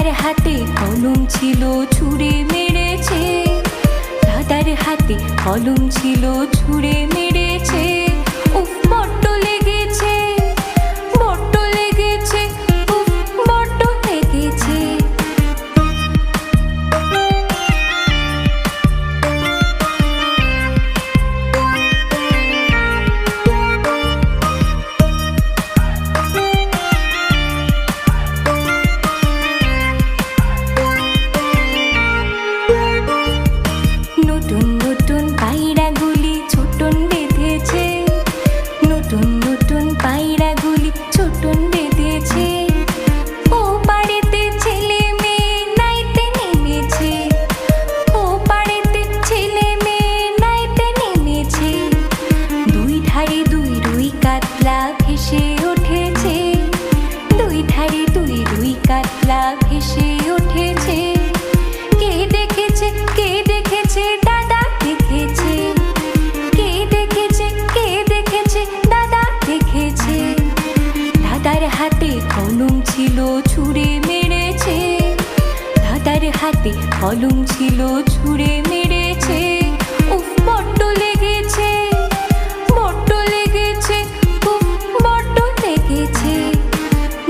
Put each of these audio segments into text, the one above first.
দাদার হাতে কলম ছিল ছুড়ে মেরেছে। দাদার হাতে কলম ছিল ছুড়ে মেরেছে। হাতে কলম ছিল ছুঁড়ে মেরেছে। দাদার হাতে কলম ছিল ছুঁড়ে মেরেছে। উফ লেগেছে লেগেছে লেগেছে।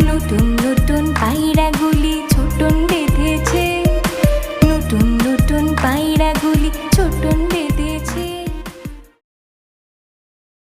নতুন নতুন পায়রাগুলি নতুন নতুন পায়রাগুলি ছোটন